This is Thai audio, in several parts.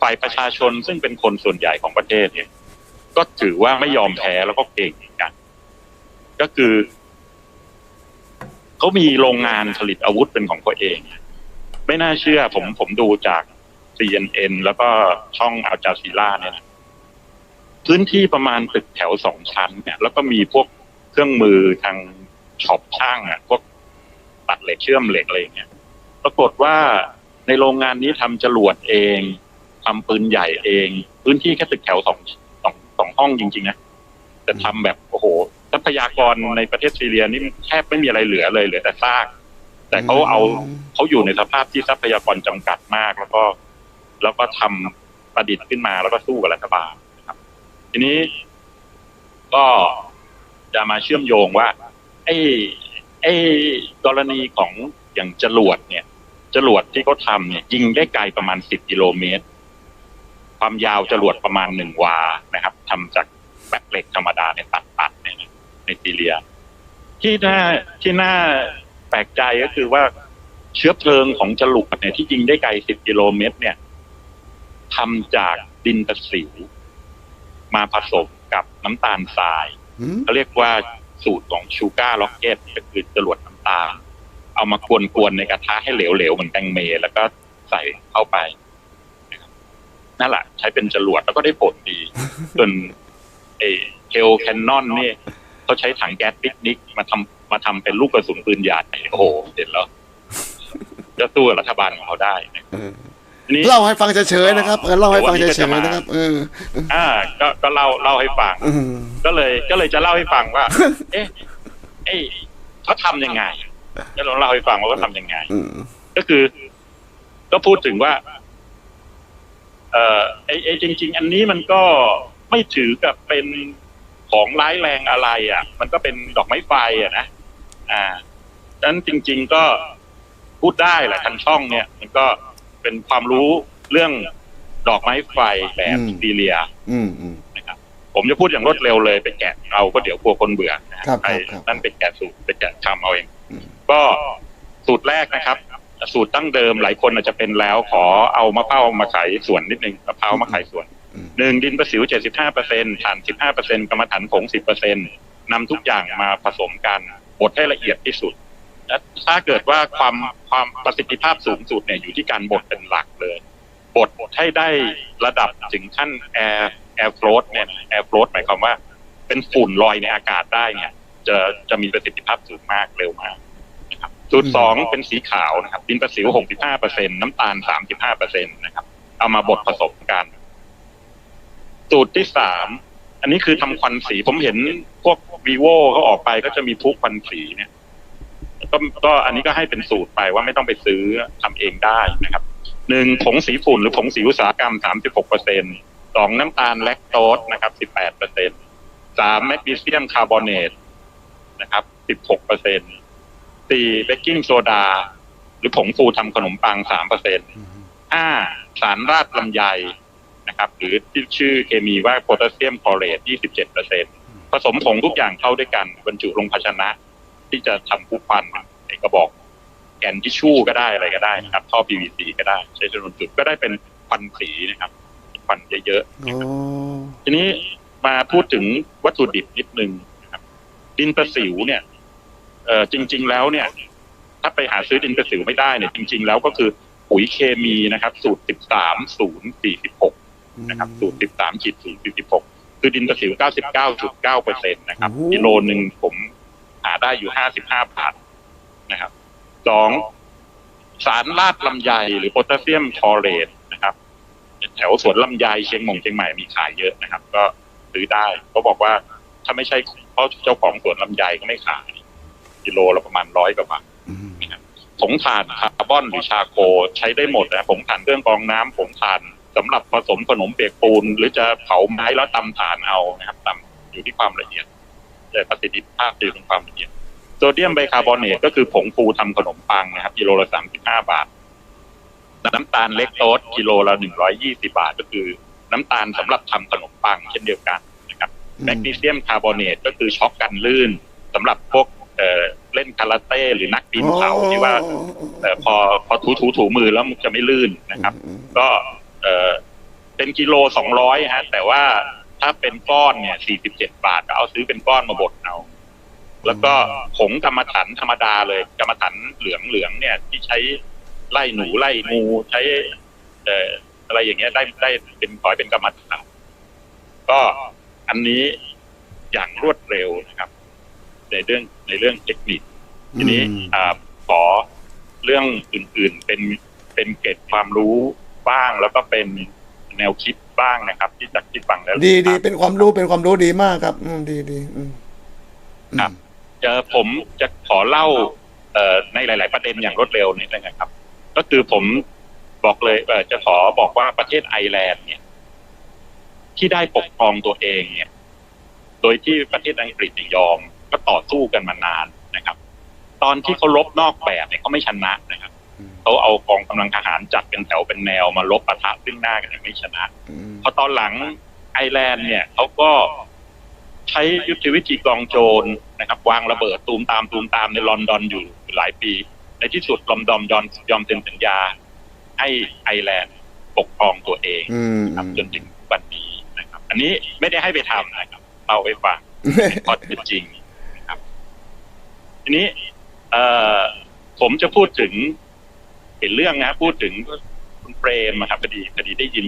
ฝ่ายประชาชนซึ่งเป็นคนส่วนใหญ่ของประเทศเนี่ย ก็ถือว่าไม่ยอมแพ้แล้วก็เก่งเหมือนกัน ก็คือเขามีโรงงานผลิตอาวุธเป็นของตัวเอง ไม่น่าเชื่อผมผมดูจาก CNN แล้วก็ช่องอัลจาซีราเนี่ยนะพื้นที่ประมาณตึกแถวสองชั้นเนี่ย แล้วก็มีพวกเครื่องมือทางช็อปช่างอะ พวกตัดเหล็กเชื่อมเหล็กอะไรอย่างเงี้ยปรากฏว่าในโรงงานนี้ทำจรวดเอง ทำปืนใหญ่เอง พื้นที่แค่ตึกแถวสองสองสองห้องจริงๆนะแต่ทำแบบโอ้โหทรัพยากรในประเทศซีเรียนี่แทบไม่มีอะไรเหลือเลยเหลือแต่ซากแต่เขาเอาเขาอยู่ในสภาพที่ทรัพยากรจำกัดมาก แล้วก็ แล้วก็ทำประดิษฐ์ขึ้นมาแล้วก็สู้กับรัฐบาลนะครับ ทีนี้ก็จะมาเชื่อมโยงว่า ไอ้ไอ้กรณีของอย่างจรวดเนี่ยจรวดที่เขาทำเนี่ยยิงได้ไกลประมาณสิบกิโลเมตร ความยาวจรวดประมาณหนึ่งวานะครับทำจากแบบเหล็กธรรมดาเนี่ยตัดตัดๆเนี่ยนะในซีเรีย ที่น่าที่น่าแปลกใจก็คือว่าเชื้อเพลิงของจรวดเนี่ยที่ยิงได้ไกลสิบกิโลเมตร เนี่ยทำจากดินประสิวมาผสมกับน้ำตาลทรายอืมเขาเรียกว่าสูตรของชูการ์ล็อกเก็ตก็คือจรวดน้ำตาล เอามากวนๆในกระทะให้เหลวๆเหมือนแตงเมแล้วก็ใส่เข้าไปนะครับ นั่นแหละใช้เป็นจรวดแล้วก็ได้ผลดีจนเอเทลแคนนอนนี่เขาใช้ถังแก๊สปิกนิกมาทำมาทำเป็นลูกกระสุนปืนใหญ่โอ้โหเห็นแล้วจะสู้กับรัฐบาลของเขาได้นะเออทีนี้เล่าให้ฟังเฉยๆนะครับเออเล่าให้ฟังเฉยๆนะครับเอออ่า ก็ก็เล่าเล่าให้ฟังเออก็เลย ก็เลยจะเล่าให้ฟังว่า เอ๊ะเอ๊ะเขาทำยังไงก็ลองเล่าให้ฟังว่าเขาทำยังไงอืมก็คือ ก็พูดถึงว่า เอ่อไอ้ไอ้จริง ๆ อันนี้มันก็ไม่ถือกับเป็นของร้ายแรงอะไร อะ มันก็เป็นดอกไม้ไฟอะนะอ่าดังนั้นจริง ๆก็พูดได้แหละทางช่องเนี่ย มันก็เป็นความรู้เรื่องดอกไม้ไฟแบบซีเรียอืมอืมนะครับ ผมจะพูดอย่างรวดเร็วเลยไปแกะเอาก็เดี๋ยวกลัวคนเบื่อนะฮะครับไปครับนั่นไปแกะสูตรไปแกะทำเอาเองอืมก็สูตรแรกนะครับ สูตรตั้งเดิมหลายคนอาจจะเป็นแล้วขอเอามะพร้าวมาขายส่วนนิดนึงมะพร้าวมาขายส่วนอืมหนึ่งดินประสิว75เปอร์เซ็นต์ถ่าน15เปอร์เซ็นต์กรรมฐานผง10เปอร์เซ็นต์นำทุกอย่างมาผสมกันบดให้ละเอียดที่สุดและถ้าเกิดว่าความความประสิทธิภาพสูงสุดเนี่ยอยู่ที่การบดเป็นหลักเลยบดให้ได้ระดับถึงขั้นแอร์แอร์โฟลตเนี่ยแอร์โฟลตหมายความว่า เป็นฝุ่นลอยในอากาศได้เนี่ย จะจะมีประสิทธิภาพสูงมากเร็วมาก นะครับสูตรสองเป็นสีขาวนะครับดินประสิว65เปอร์เซ็นน้ำตาล35เปอร์เซ็นนะครับ เอามาบดผสมกันสูตรที่สามอันนี้คือทำควันสีผมเห็นพวกวีโวเขาออกไปก็จะมีพลุควันสีเนี่ยก็ก็อันนี้ก็ให้เป็นสูตรไปว่าไม่ต้องไปซื้อทำเองได้นะครับหนึ่งผงสีฝุ่นหรือผงสีอุตสาหกรรม36เปอร์เซ็นสองน้ำตาลแลคโตสนะครับ18เปอร์เซ็นสามแมกนีเซียมคาร์บอเนตนะครับ16เปอร์เซ็น สี่เบกกิ้งโซดา หรือผงฟูทำขนมปัง3เปอร์เซ็นห้าสารราดลำไยนะครับ หรือที่ชื่อเคมีว่าโพแทสเซียมคลอเรต27เปอร์เซ็นผสมผงทุกอย่างเข้าด้วยกัน บรรจุลงภาชนะ ที่จะทำผู้พันในกระบอกแกนทิชชู่ก็ได้อะไรก็ได้นะครับ ท่อ PVC ก็ได้ ใช้จำนวนจุดก็ได้เป็นควันสีนะครับควันเยอะโอ้ๆทีนี้มาพูดถึงวัตถุดิบนิดนึงนะครับ ดินประสิวเนี่ย เออจริง ๆ แล้วเนี่ย ถ้าไปหาซื้อดินประสิวไม่ได้เนี่ยจริง ๆ แล้วก็คือปุ๋ยเคมีนะครับ สูตร13 0 46นะครับ สูตร13ขีด0 46คือดินประสิว99.9เปอร์เซ็นต์นะครับกิโลหนึ่งผมหาได้อยู่55บาทนะครับสองสารลาดลำไยหรือโพแทสเซียมคลอเรตนะครับ แถวสวนลำไยเชียงมงเชียงใหม่มีขายเยอะนะครับ ก็ซื้อได้เขาบอกว่าถ้าไม่ใช่เพราะเจ้าของสวนลำไยก็ไม่ขาย กิโลละประมาณร้อยกว่าบาทผงถ่านคาร์บอนหรือชาโคใช้ได้หมดนะผงถ่านเครื่องกรองน้ำผงถ่านสำหรับผสมขนมเปียกปูน หรือจะเผาไม้แล้วตำถ่านเอานะครับตำอยู่ที่ความละเอียดแต่ประสิทธิภาพอยู่ที่ความละเอียดโซเดียมไบคาร์บอเนตก็คือผงฟูทำขนมปังนะครับกิโลละสามสิบห้าบาท น้ำตาลเล็กโตสกิโลละหนึ่งร้อยยี่สิบาท ก็คือ น้ำตาลสำหรับทำขนมปังเช่นเดียวกันนะครับแมกนีเซียมคาร์บอเนตก็คือช็อกกันลื่นสำหรับพวก เอ่อเล่นคาราเต้หรือนักปีนเขาที่ว่าเอ่อพอพอถูถูถูมือแล้วมันจะไม่ลื่นนะครับ ก็เอ่อเป็นกิโลสองร้อยฮะ แต่ว่าถ้าเป็นก้อนเนี่ยสี่สิบเจ็ดบาทก็เอาซื้อเป็นก้อนมาบดเอา แล้วก็ผงกรรมฐานธรรมดาเลยกรรมฐานเหลืองเหลืองๆเนี่ย ที่ใช้ไล่หนูไล่งูใช้เอ่ออะไรอย่างเงี้ยได้ได้เป็นปล่อยเป็นกรรมฐานก็อันนี้อย่างรวดเร็วนะครับใน เรื่องในเรื่องเทคนิคทีนี้อืมอ่าขอเรื่องอื่น ๆ เป็นเป็นเกร็ดความรู้บ้างแล้วก็เป็นแนวคิดบ้างนะครับ ที่จากที่ฟังแล้วดีดีเป็นความรู้เป็นความรู้ดีมากครับ อืมดีดีอืมครับจะผมจะขอเล่าเอ่อในหลาย ๆ ประเด็นอย่างรวดเร็วนิดนึงนะครับ ก็คือผมบอกเลยเอ่อจะขอบอกว่าประเทศไอร์แลนด์เนี่ย ที่ได้ปกครองตัวเองเนี่ย โดยที่ประเทศอังกฤษเนี่ยยอม ก็ต่อสู้กันมานานนะครับ ตอนที่เขาลบนอกแบบเนี่ยเขาไม่ชนะนะครับอืมเขาเอากองกำลังทหารจัดเป็นแถวเป็นแนวมาลบปะทะซึ่งหน้ากันเนี่ยไม่ชนะอืมพอตอนหลังไอร์แลนด์เนี่ยเขาก็ใช้ยุทธวิธีกองโจรนะครับ วางระเบิดตูมตามตูมตามในลอนดอนอยู่หลายปี ในที่สุดลอนดอนยอมยอมเซ็นสัญญา ให้ไอร์แลนด์ปกครองตัวเองอืมครับจนถึงวันนี้นะครับ อันนี้ไม่ได้ให้ไปทำนะครับเล่าไปฟังข้อเท็จจริงนะครับ ทีนี้เอ่อผมจะพูดถึงเห็นเรื่องนะพูดถึงคุณเปรมอะครับพอดีพอดีได้ยิน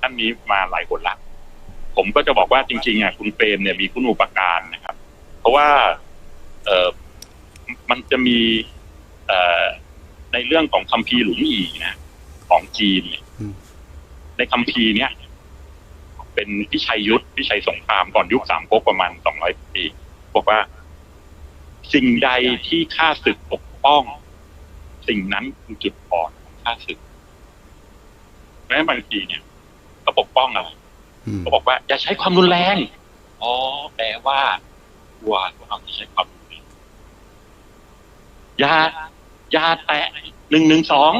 ท่านนี้มาหลายคนละผมก็จะบอกว่าจริงๆอะคุณเปรมเนี่ยมีคุณอุปการนะครับ เพราะว่าเอ่อมันจะมีเอ่อในเรื่องของคัมภีร์หลุงอีนะของจีนเนี่ยอืมในคัมภีร์เนี่ยเป็นพิชัยยุทธพิชัยสงครามก่อนยุคสามก๊กประมาณสองร้อยปีบอกว่า สิ่งใดที่ข้าศึกปกป้อง สิ่งนั้นคือจุดอ่อนของข้าศึกแม้บางทีเนี่ยเขาปกป้องอะไรอืมเขาบอกว่าอย่าใช้ความรุนแรงอ๋อแปลว่ากลัวว่าเราจะใช้ความรุนแรงอย่าอย่าแตะหนึ่งหนึ่งสอง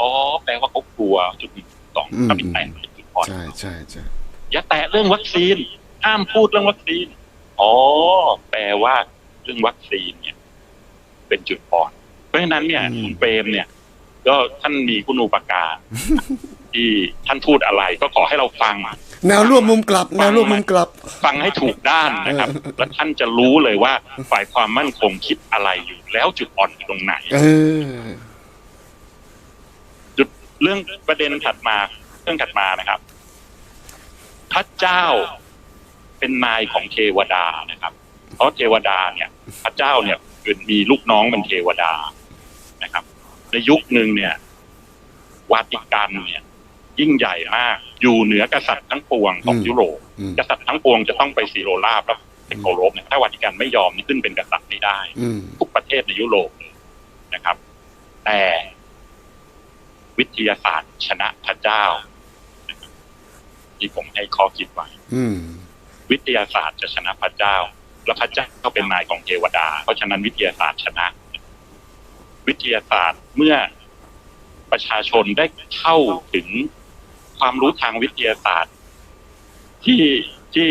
อ๋อแปลว่าเขากลัวจุดหนึ่งสองถ้าเป็นแตะเป็นจุดอ่อนใช่ใช่ใช่อย่าแตะเรื่องวัคซีนห้ามพูดเรื่องวัคซีนอ๋อแปลว่า เรื่องวัคซีนเนี่ย เป็นจุดอ่อน เพราะฉะนั้นเนี่ยคุณเปรมเนี่ย ก็ท่านมีคุณูปการที่ท่านพูดอะไรก็ขอให้เราฟังแนวร่วมมุมกลับแนวร่วมมุมกลับ ฟังให้ถูกด้านนะครับเออแล้วท่านจะรู้เลยว่าฝ่ายความมั่นคงคิดอะไรอยู่ แล้วจุดอ่อนอยู่ตรงไหนเออจุดเรื่องประเด็นถัดมาเรื่องถัดมานะครับพระเจ้าเป็นนายของเทวดานะครับ เพราะเทวดาเนี่ยพระเจ้าเนี่ยเป็นมีลูกน้องเป็นเทวดานะครับ ในยุคหนึ่งเนี่ย วาติกันเนี่ย ยิ่งใหญ่มาก อยู่เหนือกษัตริย์ทั้งปวงของอืมยุโรปอืมกษัตริย์ทั้งปวงจะต้องไปสีโรราบแล้วไปเคารพเนี่ยถ้าวาติกันไม่ยอมนี่ขึ้นเป็นกษัตริย์ไม่ได้อืมทุกประเทศในยุโรปเลยนะครับ แต่วิทยาศาสตร์ชนะพระเจ้านะครับที่ผมให้ข้อคิดไว้อืมวิทยาศาสตร์จะชนะพระเจ้า และพระเจ้าเป็นนายของเทวดา เพราะฉะนั้นวิทยาศาสตร์ชนะ วิทยาศาสตร์เมื่อประชาชนได้เข้าถึงความรู้ทางวิทยาศาสตร์ ที่ที่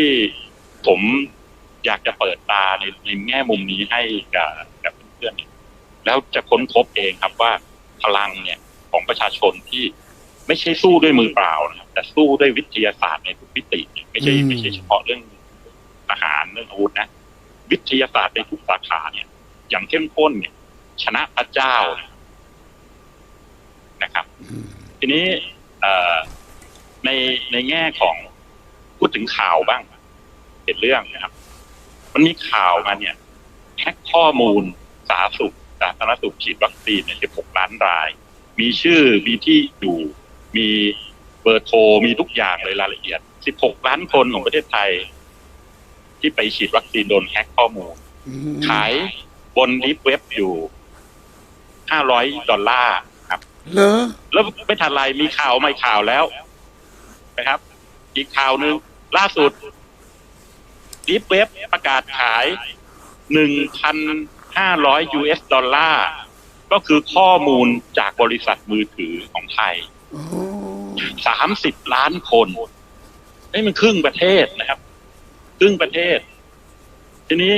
ผมอยากจะเปิดตาในในแง่มุมนี้ให้กับกับเพื่อนๆแล้วจะค้นพบเองครับว่าพลังเนี่ยของประชาชนที่ไม่ใช่สู้ด้วยมือเปล่านะครับแต่สู้ด้วยวิทยาศาสตร์ในทุกมิติ ไม่ใช่ไม่ใช่เฉพาะเรื่องทหารเรื่องอาวุธนะ วิทยาศาสตร์ในทุกสาขาเนี่ย อย่างเข้มข้นเนี่ย ชนะพระเจ้านะครับ ทีนี้ในในแง่ของพูดถึงข่าวบ้างเห็นเรื่องนะครับ มันมีข่าวมาเนี่ยแฮกข้อมูลสาธารณสุขสาธารณสุขฉีดวัคซีนเนี่ย16 ล้านราย มีชื่อ มีที่อยู่ มีเบอร์โทร มีทุกอย่างเลยรายละเอียด 16 ล้านคนของประเทศไทย ที่ไปฉีดวัคซีนโดนแฮกข้อมูลอืมขายบนดิฟเว็บอยู่500ดอลลาร์ครับเหรอแล้วไม่ทันไรมีข่าวไม่ข่าวแล้ว นะครับ อีกข่าวหนึ่งล่าสุดดิฟเว็บประกาศขาย1,500 US ดอลลาร์ก็คือข้อมูลจากบริษัทมือถือของไทยโอ้30ล้านคน นี่มันครึ่งประเทศนะครับ ครึ่งประเทศ ทีนี้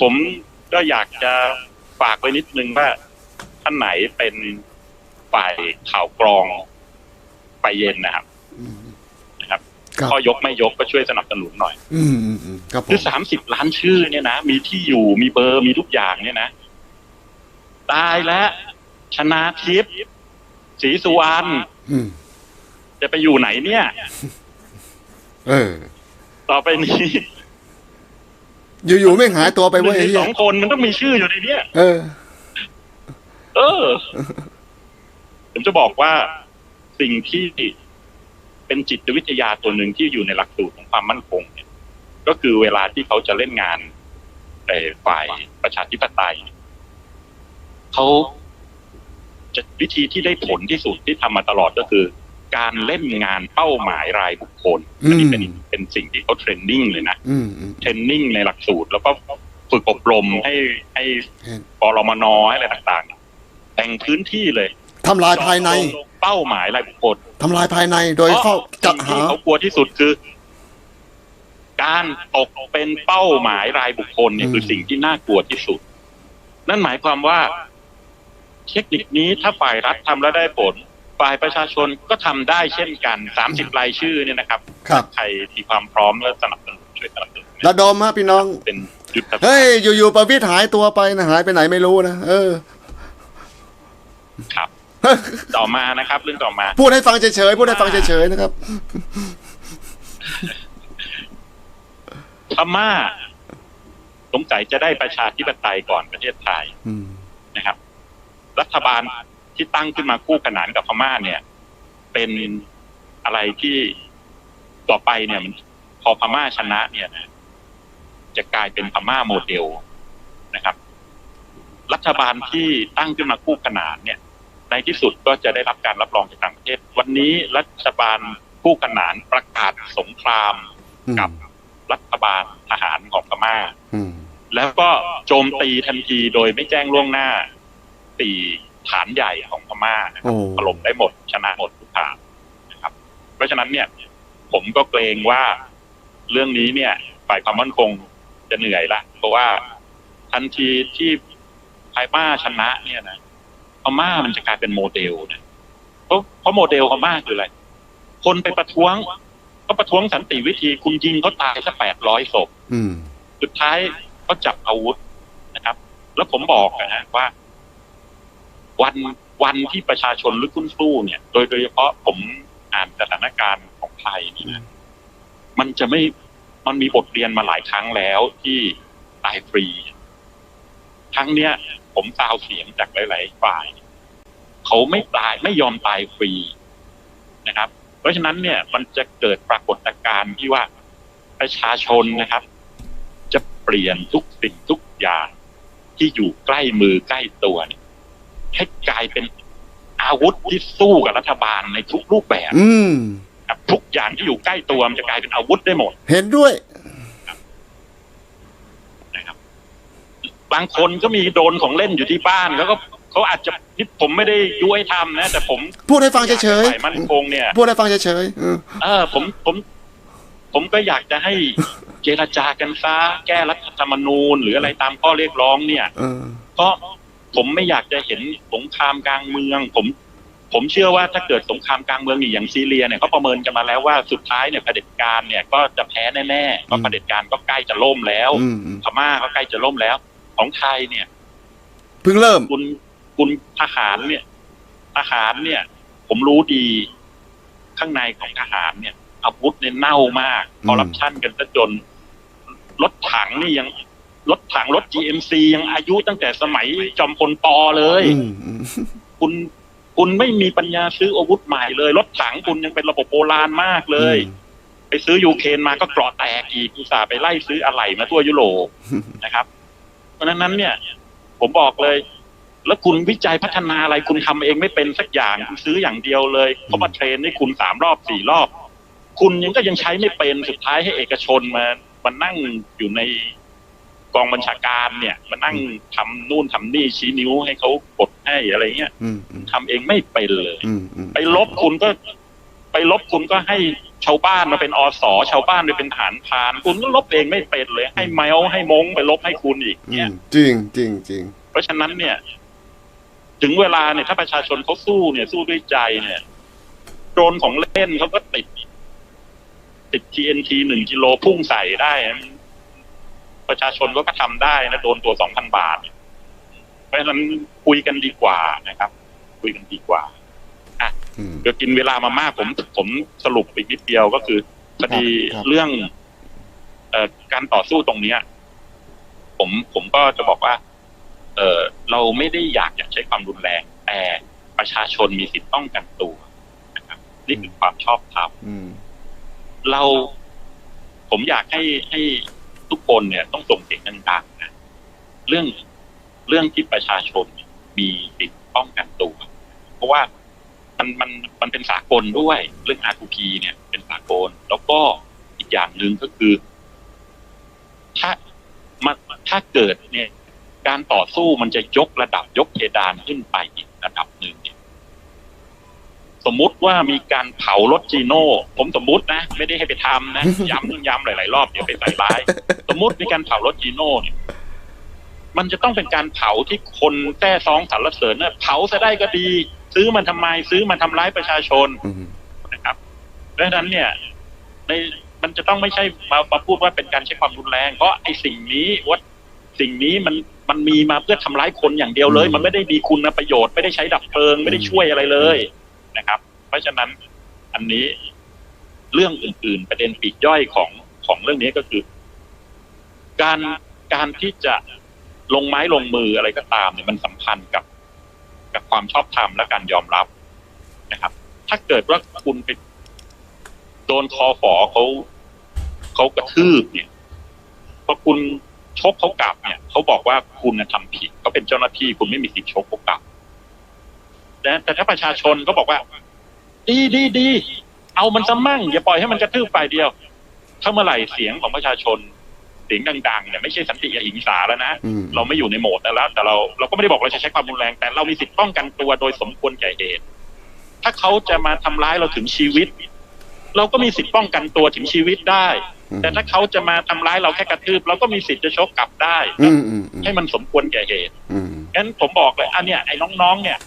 ผมก็อยากจะฝากไว้นิดนึงว่าท่านไหนเป็นฝ่ายข่าวกรองไปเย็นนะครับอืมครับข้อยกไม่ยกก็ช่วยสนับสนุนหน่อย อืมอืมอืมครับผคือมสามสิบล้านชื่อเนี่ยนะมีที่อยู่มีเบอร์มีทุกอย่างเนี่ยนะตายแล้วชนาทิพย์ศรีสุวรรณอืมจะไปอยู่ไหนเนี่ย เออ ต่อไปนี้ อยู่ๆไม่หายตัวไปหนึ่เว้งยในไอ้เหี้สยองคนมันต้องมีชื่ออยู่ในเนี้ย เออ เออ ผมจะบอกว่าสิ่งที่เป็นจิตวิทยาตัวหนึ่งที่อยู่ในหลักสูตรของความมั่นคงเนี่ย ก็คือเวลาที่เขาจะเล่นงานเอ่อฝ่ายประชาธิปไตยเขาจะวิธีที่ได้ผลที่สุดที่ทำมาตลอดก็คือ การเล่นงานเป้าหมายรายบุคคลอันนี้เป็นอืม เป็นสิ่งที่เขาเทรนนิ่งเลยนะอืมอืมเทรนนิ่งในหลักสูตร แล้วก็ฝึกอบรมให้ให้เห็นกรมนให้อะไรต่างๆ แต่งพื้นที่เลยทำลายภายในเจาะจงเป้าหมายรายบุคคลทำลายภายในโดยเข้าจัดสิ่งหาที่เขากลัวที่สุดคือ การตกเป็นเป้าหมายรายบุคคลเนี่ยอืมคือสิ่งที่น่ากลัวที่สุด นั่นหมายความว่า เทคนิคนี้ถ้าฝ่ายรัฐทำแล้วได้ผล ฝ่ายประชาชนก็ทำได้เช่นกันสามสิบรายชื่อเนี่ยนะครับครับใครมีความพร้อมและสนับสนุนช่วยสนับสนุนระดมฮะพี่น้องเป็นยุทธศาสตร์เฮ้ยอยู่ๆประวิตรหายตัวไปนะหายไปไหนไม่รู้นะเออ ครับต่อมานะครับ เรื่องต่อมา พูดให้ฟังเฉยๆพูดให้ฟังเฉยๆนะครับพม่าสงสัยจะได้ประชาธิปไตยก่อนประเทศไทยอืมนะครับ รัฐบาล ที่ตั้งขึ้นมาคู่ขนานกับพม่าเนี่ย เป็นอะไรที่ต่อไปเนี่ยมันพอพม่าชนะเนี่ยนะจะกลายเป็นพม่าโมเดลนะครับ รัฐบาลที่ตั้งขึ้นมาคู่ขนานเนี่ย ในที่สุดก็จะได้รับการรับรองจากต่างประเทศ วันนี้รัฐบาลคู่ขนานประกาศสงครามอืมกับรัฐบาลทหารของพม่าอืมแล้วก็โจมตีทันทีโดยไม่แจ้งล่วงหน้าสี่ ฐานใหญ่ของพม่านะครับโอ้ถล่มได้หมดชนะหมดทุกฐานนะครับ เพราะฉะนั้นเนี่ย ผมก็เกรงว่าเรื่องนี้เนี่ยฝ่ายความมั่นคงจะเหนื่อยละเพราะว่าทันทีที่พม่าชนะเนี่ยนะพม่ามันจะกลายเป็นโมเดลนะเพราะเพราะโมเดลพม่าคืออะไรคนไปประท้วง ก็ประท้วงสันติวิธี คุณยิงเขาตายสักแปดร้อยศพอืมสุดท้ายก็จับอาวุธนะครับ แล้วผมบอกนะฮะว่า วันวันที่ประชาชนลุกขึ้นสู้เนี่ย โดยโดยเฉพาะผมอ่านสถานการณ์ของไทยนี่นะมันจะไม่มันมีบทเรียนมาหลายครั้งแล้วที่ตายฟรี ครั้งเนี้ย ผมซาวเสียงจากหลาย ๆ ฝ่ายเขาไม่ตายไม่ยอมตายฟรีนะครับ เพราะฉะนั้นเนี่ย มันจะเกิดปรากฏการณ์ที่ว่าประชาชนนะครับ จะเปลี่ยนทุกสิ่งทุกอย่างที่อยู่ใกล้มือใกล้ตัวเนี่ย ให้กลายเป็นอาวุธที่สู้กับรัฐบาลในทุกรูปแบบ อืมครับทุกอย่างที่อยู่ใกล้ตัวมันจะกลายเป็นอาวุธได้หมด เห็นด้วยนะครับ บางคนก็มีโดรนของเล่นอยู่ที่บ้านแล้วก็เขาอาจจะนี่ผมไม่ได้ยุให้ทำนะ แต่ผม พูดให้ฟังเฉยฝ่ายมั่นคงเนี่ยๆพูดให้ฟังเฉยๆเออเออ ผมผม ผมก็อยากจะให้เจรจากันซะแก้รัฐธรรมนูญ หรืออะไรตามข้อเรียกร้องเนี่ยเออเพราะ ผมไม่อยากจะเห็นสงครามกลางเมือง ผมผมเชื่อว่าถ้าเกิดสงครามกลางเมืองอย่างซีเรียเนี่ยเขาประเมินกันมาแล้วว่าสุดท้ายเนี่ยเผด็จการเนี่ยก็จะแพ้แน่ๆเพราะเผด็จการก็ใกล้จะล่มแล้วอืมอืมพม่าก็ใกล้จะล่มแล้ว ของไทยเนี่ยเพิ่งเริ่มคุณคุณทหารเนี่ยทหารเนี่ย ผมรู้ดีข้างในของทหารเนี่ยอาวุธเนี่ยเน่ามากอืมคอร์รัปชันกันซะจนรถถังนี่ยัง รถถังรถ GMC ยังอายุตั้งแต่สมัยจอมพลปอเลยอืมอืมคุณคุณไม่มีปัญญาซื้ออาวุธใหม่เลย รถถังคุณยังเป็นระบบโบราณมากเลย ไปซื้อยูเครนมาก็เกราะแตกอีกอุตส่าห์ไปไล่ซื้ออะไหล่มาทั่วยุโรปนะครับ เพราะฉะนั้นเนี่ย ผมบอกเลย แล้วคุณวิจัยพัฒนาอะไรคุณทำเองไม่เป็นสักอย่างคุณซื้ออย่างเดียวเลยเขามาเทรนให้คุณสามรอบสี่รอบ คุณยังก็ยังใช้ไม่เป็นสุดท้ายให้เอกชนมามานั่งอยู่ใน กองบัญชาการเนี่ยมานั่งทำนู่นทำนี่ชี้นิ้วให้เขากดให้อะไรเงี้ยอืมอืมทำเองไม่เป็นเลยอืมอืมไปลบคุณก็ ไปลบคุณก็ให้ชาวบ้านมาเป็นอสชาวบ้านไปเป็นทหารพราน คุณก็ลบเองไม่เป็นเลย ให้แมวให้มงไปลบให้คุณอีกอืเนี่ยมจริงจริงจริงเพราะฉะนั้นเนี่ย ถึงเวลาเนี่ยถ้าประชาชนเขาสู้เนี่ยสู้ด้วยใจเนี่ยโดรนของเล่นเขาก็ติดติด TNT หนึ่งกิโลพุ่งใส่ได้นะ ประชาชนก็ทำได้นะโดนตัวสองพันบาท เพราะฉะนั้นคุยกันดีกว่านะครับ คุยกันดีกว่าอืมเดี๋ยวกินเวลามามากผมผมสรุปอีกนิดเดียวก็คือพอดีครับเรื่องเอ่อการต่อสู้ตรงเนี้ย ผมผมก็จะบอกว่า เออเราไม่ได้อยากอยากใช้ความรุนแรง แต่ประชาชนมีสิทธิ์ป้องกันตัวนะครับนี่คือความชอบธรรมอืมเราผมอยากให้ให้ ทุกคนเนี่ยต้องส่งเสียงดังๆนะเรื่องเรื่องที่ประชาชนมีสิทธิ์ป้องกันตัว เพราะว่ามันมันมันเป็นสากลด้วย เรื่อง R2P เนี่ยเป็นสากล แล้วก็อีกอย่างหนึ่งก็คือ ถ้ามันถ้าเกิดเนี่ย การต่อสู้มันจะยกระดับยกเพดานขึ้นไปอีกระดับหนึ่ง สมมุติว่ามีการเผารถจีโน่ผมสมมุตินะ ไม่ได้ให้ไปทำนะ ย้ำย้ำหลาย ๆ รอบเดี๋ยวไปใส่ร้าย สมมุติมีการเผารถจีโน่เนี่ยมันจะต้องเป็นการเผาที่คนแท้ซองสรรเสริญนะเผาซะได้ก็ดี ซื้อมันทำไมซื้อมันทำร้ายประชาชนอืมนะครับดังนั้นเนี่ย ในมันจะต้องไม่ใช่มามาพูดว่าเป็นการใช้ความรุนแรง เพราะไอ้สิ่งนี้ว่าสิ่งนี้มันมันมีมาเพื่อทำร้ายคนอย่างเดียวเลย มันไม่ได้มีคุณประโยชน์ไม่ได้ใช้ดับเพลิง ไม่ได้ช่วยอะไรเลย นะครับ เพราะฉะนั้นอันนี้เรื่องอื่น ๆ ประเด็นปีกย่อยของของเรื่องนี้ก็คือ การการที่จะลงไม้ลงมืออะไรก็ตามเนี่ยมันสัมพันธ์กับ กับความชอบธรรมและการยอมรับนะครับ ถ้าเกิดว่าคุณไปโดนคอฝอเขาเขากระทืบเนี่ยพอคุณชกเขากลับเนี่ยเขาบอกว่าคุณน่ะทำผิดเขาเป็นเจ้าหน้าที่คุณไม่มีสิทธิ์ชกเขากลับ แต่แต่ถ้าประชาชนก็บอกว่า ดีดีดีเอามันซะมั่งอย่าปล่อยให้มันกระทืบฝ่ายเดียวถ้าเมื่อไหร่เสียงของประชาชนเสียงดังๆเนี่ยไม่ใช่สันติอหิงสาแล้วนะอืมเราไม่อยู่ในโหมดนั้นแล้ว แต่เราเราก็ไม่ได้บอกเราจะใช้ความรุนแรงแต่เรามีสิทธิ์ป้องกันตัวโดยสมควรแก่เหตุถ้าเขาจะมาทำร้ายเราถึงชีวิต เราก็มีสิทธิ์ป้องกันตัวถึงชีวิตได้อืมแต่ถ้าเขาจะมาทำร้ายเราแค่กระทืบเราก็มีสิทธิ์จะชกกลับได้อืมอืมอืมให้มันสมควรแก่เหตุอืมงั้นผมบอกเลยอันเนี้ยไอ้น้องๆเนี่ย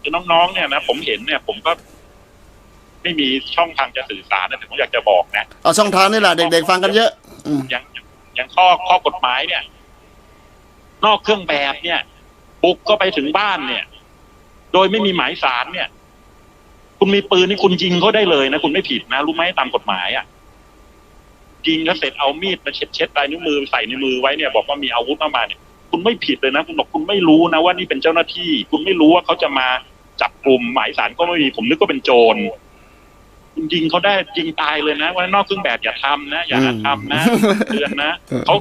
คือน้องๆเนี่ยนะผมเห็นเนี่ย ผมก็ ไม่มีช่องทางจะสื่อสารนะแต่ผมอยากจะบอกนะเอาช่องทางนี่แหละเด็กๆฟังกันเยอะ อืมอย่างอย่างข้อข้อกฎหมายเนี่ย นอกเครื่องแบบเนี่ย บุกก็ไปถึงบ้านเนี่ย โดยไม่มีหมายสารเนี่ย คุณมีปืนนี่คุณยิงเขาได้เลยนะคุณไม่ผิดนะรู้ไหมตามกฎหมายอะ่ะยิงแล้วเสร็จเอามีดมาเช็ดเช็ดลายนิ้วมือใส่ในมือไว้เนี่ย บอกว่ามีอาวุธเข้ามาเนี่ย คุณไม่ผิดเลยนะ คุณบอกคุณไม่รู้นะว่านี่เป็นเจ้าหน้าที่ คุณไม่รู้ว่าเขาจะมาจับกลุ่มหมายสารก็ไม่มีผมนึกว่าเป็นโจรคุณยิงเขาได้ยิงตายเลยนะว่านอกเครื่องแบบอย่าทำนะอย่าหาทำนะเตือนนะเขา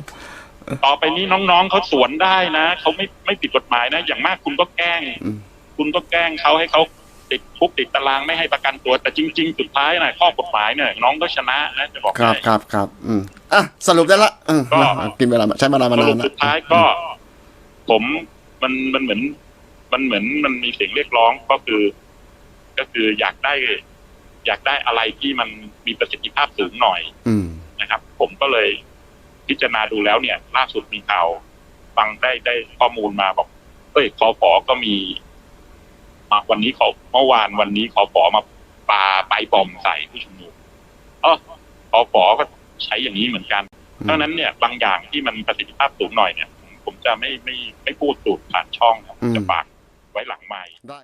ต่อไปนี้น้องๆเขาสวนได้นะเขาไม่ไม่ผิดกฎหมายนะ อย่างมากคุณก็แกล้งอืมคุณก็แกล้งเขาให้เขา ติดคุกติดตารางไม่ให้ประกันตัวแต่จริง ๆ สุดท้ายนะข้อกฎหมายเนี่ยน้องก็ชนะนะจะบอกครับให้ครับครับอืมอะสรุปได้ละอืมก็มากินเวลาใช้เวลามาสนารุนปนะสุดท้ายก็ ผมมันมันเหมือน มันเหมือนมันมีเสียงเรียกร้องก็คือ ก็คืออยากได้ อยากได้อะไรที่มันมีประสิทธิภาพสูงหน่อย อืมนะครับ ผมก็เลยพิจารณาดูแล้วเนี่ย ล่าสุดมีข่าวฟังได้ได้ข้อมูลมาบอกเอ้ยคอฝอก็มีมา วันนี้ขอเมื่อวานวันนี้ขอฝอมาปาไปบอมใส่ผู้ชุมนุมเออคอฝอก็ใช้อย่างนี้เหมือนกันอืมเพราะฉะนั้นเนี่ยบางอย่างที่มันประสิทธิภาพสูงหน่อยเนี่ย ผมผมจะไม่ไม่ไม่พูดสูตรผ่านช่องครับผมจะฝากไว้หลังไมค์ได้